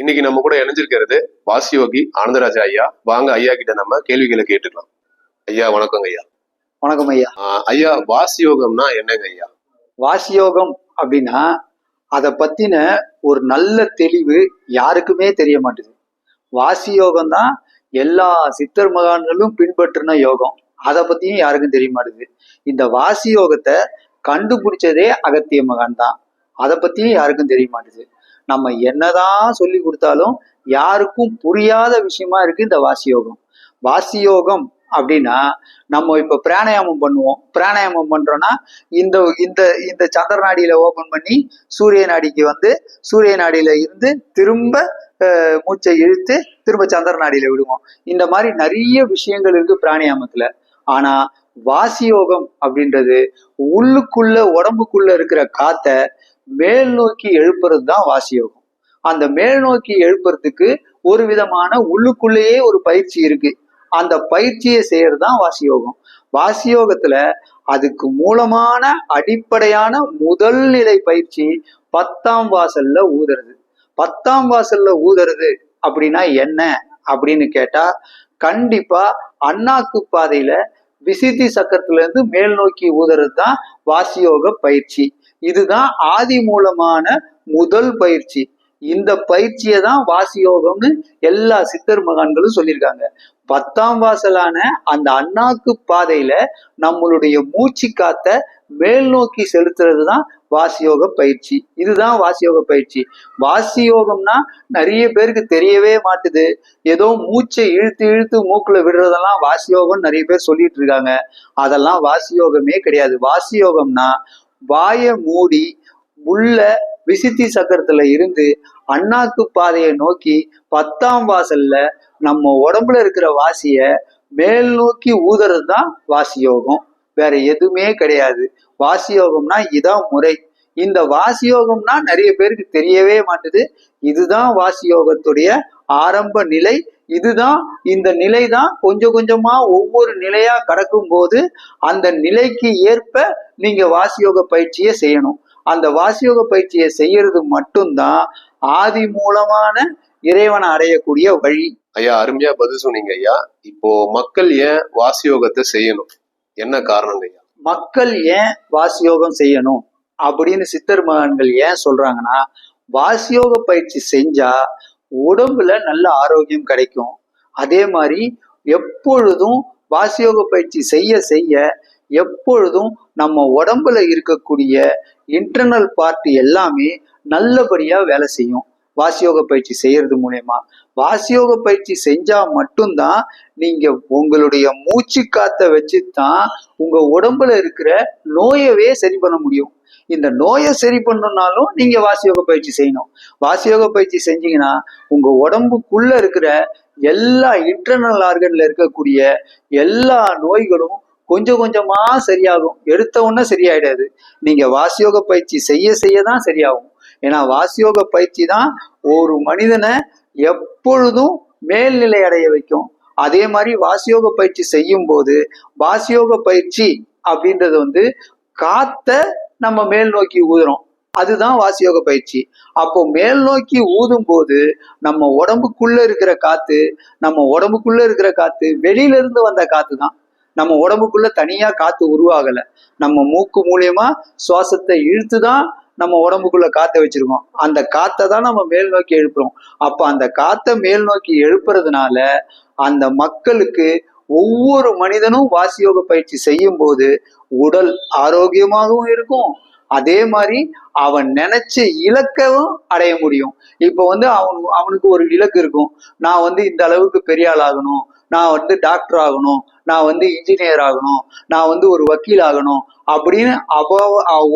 இன்னைக்கு நம்ம கூட இணைஞ்சிருக்கிறது வாசியோகி ஆனந்தராஜா ஐயா. வாங்க ஐயா கிட்ட நம்ம கேள்விகளை கேட்டுக்கலாம். ஐயா வணக்கங்க ஐயா. வணக்கம் ஐயா. ஐயா வாசியோகம்னா என்னங்க ஐயா? வாசியோகம் அப்படின்னா அதை பத்தின ஒரு நல்ல தெளிவு யாருக்குமே தெரிய மாட்டுது. வாசியோகம் தான் எல்லா சித்தர் மகான்களும் பின்பற்றின யோகம். அதை பத்தியும் யாருக்கும் தெரிய மாட்டுது. இந்த வாசி யோகத்தை கண்டுபிடிச்சதே அகத்திய மகான் தான் அதை பத்தியும் யாருக்கும் தெரிய மாட்டுது. நம்ம என்னதான் சொல்லி கொடுத்தாலும் யாருக்கும் புரியாத விஷயமா இருக்கு இந்த வாசியோகம். வாசியோகம் அப்படின்னா நம்ம இப்ப பிராணாயாமம் பண்ணுவோம். பிராணாயாமம் பண்றோம்னா இந்த இந்த இந்த சந்திர நாடியில ஓபன் பண்ணி சூரிய நாடிக்கு வந்து சூரிய நாடியில இருந்து திரும்ப அஹ், மூச்சை இழுத்து திரும்ப சந்திர நாடியில விடுவோம். இந்த மாதிரி நிறைய விஷயங்கள் இருக்கு பிராணாயாமத்துல. ஆனா வாசியோகம் அப்படின்றது உள்ளுக்குள்ள உடம்புக்குள்ள இருக்கிற காத்த மேல் நோக்கி எழுப்புறது தான் வாசி யோகம் அந்த மேல் நோக்கி எழுப்புறதுக்கு ஒரு விதமான உள்ளுக்குள்ளேயே ஒரு பயிற்சி இருக்கு. அந்த பயிற்சியை செய்யறது தான் வாசி யோகம் வாசி யோகத்துல அதுக்கு மூலமான அடிப்படையான முதல் நிலை பயிற்சி பத்தாம் வாசல்ல ஊதுறது. பத்தாம் வாசல்ல ஊதுறது அப்படின்னா என்ன அப்படின்னு கேட்டா கண்டிப்பா அண்ணாக்கு பாதையில விசித்தி சக்கரத்துல இருந்து மேல் நோக்கி ஊதுறது தான் வாசியோக பயிற்சி. இதுதான் ஆதி மூலமான முதல் பயிற்சி. இந்த பயிற்சியை தான் வாசியோகம்னு எல்லா சித்தர் மகான்களும் சொல்லியிருக்காங்க. பத்தாம் வாசலான அந்த அண்ணாக்கு பாதையில நம்மளுடைய மூச்சு காத்த மேல் நோக்கி செலுத்துறது தான் வாசியோக பயிற்சி. இதுதான் வாசியோக பயிற்சி. வாசியோகம்னா நிறைய பேருக்கு தெரியவே மாட்டுது. ஏதோ மூச்சை இழுத்து இழுத்து மூக்குல விடுறதெல்லாம் வாசியோகம் நிறைய பேர் சொல்லிட்டு இருக்காங்க. அதெல்லாம் வாசியோகமே கிடையாது. வாசியோகம்னா வாயை மூடி உள்ள விசித்தி சக்கரத்துல இருந்து அண்ணாக்கு பாதையை நோக்கி பத்தாம் வாசல்ல நம்ம உடம்புல இருக்கிற வாசிய மேல் நோக்கி ஊதுறது தான் வாசியோகம். வேற எதுவுமே கிடையாது. வாசியோகம்னா இதான் முறை. இந்த வாசியோகம்னா நிறைய பேருக்கு தெரியவே மாட்டுது. இதுதான் வாசியோகத்துடைய ஆரம்ப நிலை. இதுதான் இந்த நிலை தான் கொஞ்சம் கொஞ்சமா ஒவ்வொரு நிலையா கடக்கும் போது அந்த நிலைக்கு ஏற்ப நீங்க வாசியோக பயிற்சியை செய்யணும். அந்த வாசியோக பயிற்சியை செய்யறது மட்டும்தான் ஆதி மூலமான இறைவனை அடையக்கூடிய வழி. ஐயா அருமையா பதில் சொன்னீங்க ஐயா. இப்போ மக்கள் ஏன் வாசியோகத்தை செய்யணும்? என்ன காரணங்க ஐயா? மக்கள் ஏன் வாசியோகம் செய்யணும் அப்படின்னு சித்தர் மகான்கள் ஏன் சொல்றாங்கன்னா வாசியோக பயிற்சி செஞ்சா உடம்புல நல்ல ஆரோக்கியம் கிடைக்கும். அதே மாதிரி எப்பொழுதும் வாசியோக பயிற்சி செய்ய செய்ய எப்பொழுதும் நம்ம உடம்புல இருக்கக்கூடிய இன்டர்னல் பார்ட் எல்லாமே நல்லபடியா வேலை செய்யும். வாசியோக பயிற்சி செய்யறது மூலயமா. வாசியோக பயிற்சி செஞ்சா மட்டும்தான் நீங்க உங்களுடைய மூச்சு காத்த வச்சு தான் உங்க உடம்புல இருக்கிற நோயவே சரி பண்ண முடியும். இந்த நோயை சரி பண்ணணும்னாலும் நீங்க வாசியோக பயிற்சி செய்யணும். வாசியோக பயிற்சி செஞ்சீங்கன்னா உங்க உடம்புக்குள்ள இருக்கிற எல்லா இன்டர்னல் ஆர்கன்ல இருக்கக்கூடிய எல்லா நோய்களும் கொஞ்சம் கொஞ்சமா சரியாகும். எடுத்த உடனே சரியாயிடாது. நீங்க வாசியோக பயிற்சி செய்ய செய்ய தான் சரியாகும். ஏன்னா வாசியோக பயிற்சி தான் ஒரு மனிதனை எப்பொழுதும் மேல்நிலை அடைய வைக்கும். அதே மாதிரி வாசியோக பயிற்சி செய்யும் போது வாசியோக பயிற்சி அப்படின்றது வந்து காத்த நம்ம மேல் நோக்கி ஊதுறோம். அதுதான் வாசியோக பயிற்சி. அப்போ மேல் நோக்கி ஊதும் போது நம்ம உடம்புக்குள்ள இருக்கிற காத்து நம்ம உடம்புக்குள்ள இருக்கிற காத்து வெளியில இருந்து வந்த காத்து தான் நம்ம உடம்புக்குள்ள தனியா காத்து உருவாகல. நம்ம மூக்கு மூலியமா சுவாசத்தை இழுத்து தான் நம்ம உடம்புக்குள்ள காற்றை வச்சிருக்கோம். அந்த காற்றை தான் நம்ம மேல் நோக்கி எழுப்புறோம். அப்ப அந்த காற்றை மேல் நோக்கி எழுப்புறதுனால அந்த மக்களுக்கு ஒவ்வொரு மனிதனும் வாசியோக பயிற்சி செய்யும் போது உடல் ஆரோக்கியமாகவும் இருக்கும் அதே மாதிரி அவன் நினைச்ச இலக்கவும் அடைய முடியும். இப்போ வந்து அவன் அவனுக்கு ஒரு இலக்கு இருக்கும். நான் வந்து இந்த அளவுக்கு பெரிய ஆள் ஆகணும். நான் வந்து டாக்டர் ஆகணும். நான் வந்து இன்ஜினியர் ஆகணும். நான் வந்து ஒரு வக்கீல் ஆகணும். அப்படின்னு அவ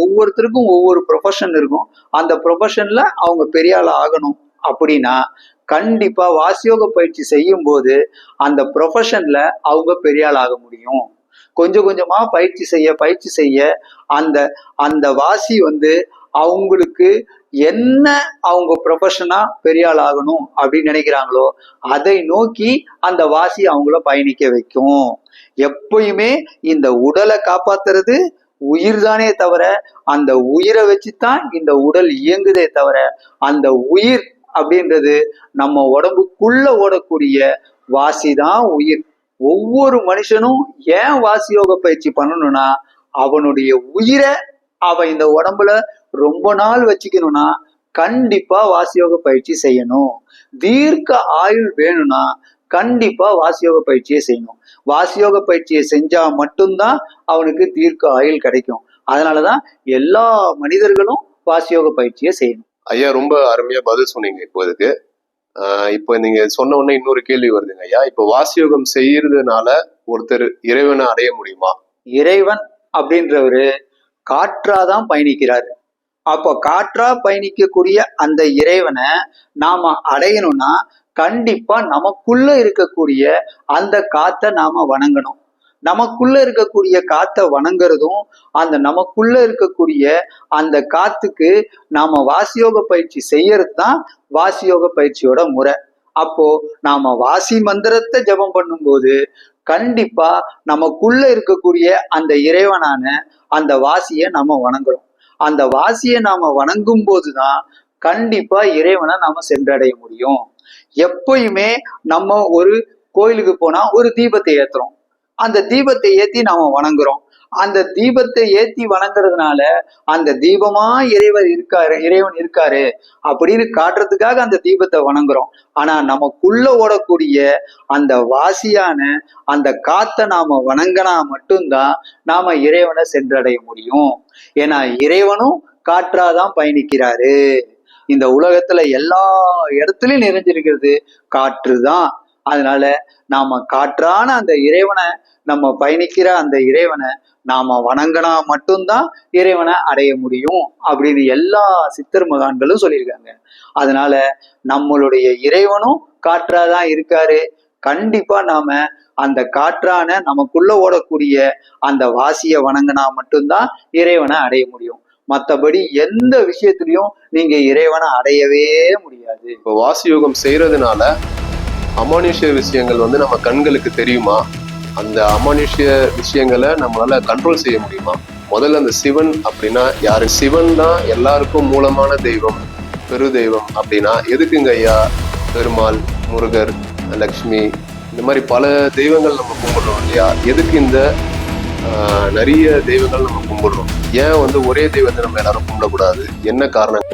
ஒவ்வொருத்தருக்கும் ஒவ்வொரு ப்ரொஃபஷன் இருக்கும். அந்த ப்ரொஃபஷன்ல அவங்க பெரிய ஆள் ஆகணும் அப்படின்னா கண்டிப்பா வாசியோக பயிற்சி செய்யும் போது அந்த ப்ரொஃபஷன்ல அவங்க பெரிய ஆள் ஆக முடியும். கொஞ்சம் கொஞ்சமா பயிற்சி செய்ய பயிற்சி செய்ய அந்த அந்த வாசி வந்து அவங்களுக்கு என்ன அவங்க ப்ரொஃபஷனா பெரிய ஆள் ஆகணும் அப்படின்னு நினைக்கிறாங்களோ அதை நோக்கி அந்த வாசி அவங்கள பயணிக்க வைக்கும். எப்பயுமே இந்த உடலை காப்பாத்துறது உயிர் தானே தவிர அந்த உயிரை வச்சுதான் இந்த உடல் இயங்குதே தவிர அந்த உயிர் அப்படின்றது நம்ம உடம்புக்குள்ள ஓடக்கூடிய வாசி தான் உயிர். ஒவ்வொரு மனுஷனும் ஏன் வாசி யோக பயிற்சி பண்ணணும்னா அவனுடைய உயிரை அவன் இந்த உடம்புல ரொம்ப நாள் வச்சுக்கணும்னா கண்டிப்பா வாசியோக பயிற்சி செய்யணும். தீர்க்க ஆயுள் வேணும்னா கண்டிப்பா வாசியோக பயிற்சியை செய்யணும். வாசியோக பயிற்சியை செஞ்சா மட்டும்தான் அவனுக்கு தீர்க்க ஆயுள் கிடைக்கும். அதனாலதான் எல்லா மனிதர்களும் வாசியோக பயிற்சியை செய்யணும். ஐயா ரொம்ப அருமையா பதில் சொன்னீங்க இப்போ இதுக்கு இப்போ நீங்க சொன்ன உடனே இன்னொரு கேள்வி வருதுங்க ஐயா. இப்போ வாசியோகம் செய்யறதுனால ஒருத்தர் இறைவனை அடைய முடியுமா? இறைவன் அப்படின்றவரு காற்றாதான் பயணிக்கிறாரு. அப்போ காற்றா பயணிக்கக்கூடிய அந்த இறைவனை நாம அடையணும்னா கண்டிப்பா நமக்குள்ள இருக்கக்கூடிய அந்த காத்தை நாம வணங்கணும். நமக்குள்ள இருக்கக்கூடிய காத்தை வணங்குறதும் அந்த நமக்குள்ள இருக்கக்கூடிய அந்த காத்துக்கு நாம வாசியோக பயிற்சி செய்யறது தான் வாசியோக பயிற்சியோட முறை. அப்போ நாம வாசி மந்திரத்தை ஜெபம் பண்ணும்போது கண்டிப்பா நமக்குள்ள இருக்கக்கூடிய அந்த இறைவனான அந்த வாசியை நாம வணங்குறோம். அந்த வாசியை நாம வணங்கும் போதுதான் கண்டிப்பா இறைவனை நாம சென்றடைய முடியும். எப்பயுமே நம்ம ஒரு கோயிலுக்கு போனா ஒரு தீபத்தை ஏத்துறோம். அந்த தீபத்தை ஏத்தி நாம வணங்குறோம். அந்த தீபத்தை ஏத்தி வணங்குறதுனால அந்த தீபமா இறைவர் இருக்காரு இறைவன் இருக்காரு அப்படின்னு காட்டுறதுக்காக அந்த தீபத்தை வணங்குறோம். ஆனா நமக்குள்ள ஓடக்கூடிய அந்த வாசியான அந்த காத்த நாம வணங்கினா மட்டும்தான் நாம இறைவனை சென்றடைய முடியும். ஏன்னா இறைவனும் காற்றாதான் பயணிக்கிறாரு. இந்த உலகத்துல எல்லா இடத்துலயும் நிறைஞ்சிருக்கிறது காற்று தான் அதனால நாம காற்றான அந்த இறைவனை நம்ம பயணிக்கிற அந்த இறைவனை நாம வணங்கினா மட்டும்தான் இறைவனை அடைய முடியும் அப்படின்னு எல்லா சித்தர் மகான்களும் சொல்லியிருக்காங்க. அதனால நம்மளுடைய இறைவனும் காற்றாதான் இருக்காரு. கண்டிப்பா நாம அந்த காற்றான நமக்குள்ள ஓடக்கூடிய அந்த வாசிய வணங்கினா மட்டும்தான் இறைவனை அடைய முடியும். மத்தபடி எந்த விஷயத்திலையும் நீங்க இறைவனை அடையவே முடியாது. இப்போ வாசியோகம் செய்யறதுனால அமானுஷ்ய விஷயங்கள் வந்து நம்ம கண்களுக்கு தெரியுமா? அந்த அமானுஷ்ய விஷயங்களை நம்மளால கண்ட்ரோல் செய்ய முடியுமா? முதல்ல அந்த சிவன் அப்படின்னா யாரு? சிவன் தான் எல்லாருக்கும் மூலமான தெய்வம் பெரு தெய்வம் அப்படின்னா எதுக்குங்க ஐயா? பெருமாள் முருகர் லக்ஷ்மி இந்த மாதிரி பல தெய்வங்கள் நம்ம கும்பிடுறோம் இல்லையா? எதுக்கு இந்த நிறைய தெய்வங்கள் நம்ம கும்பிடுறோம்? ஏன் வந்து ஒரே தெய்வத்தை நம்ம எல்லாரும் கும்பிடக்கூடாது? என்ன காரணம்?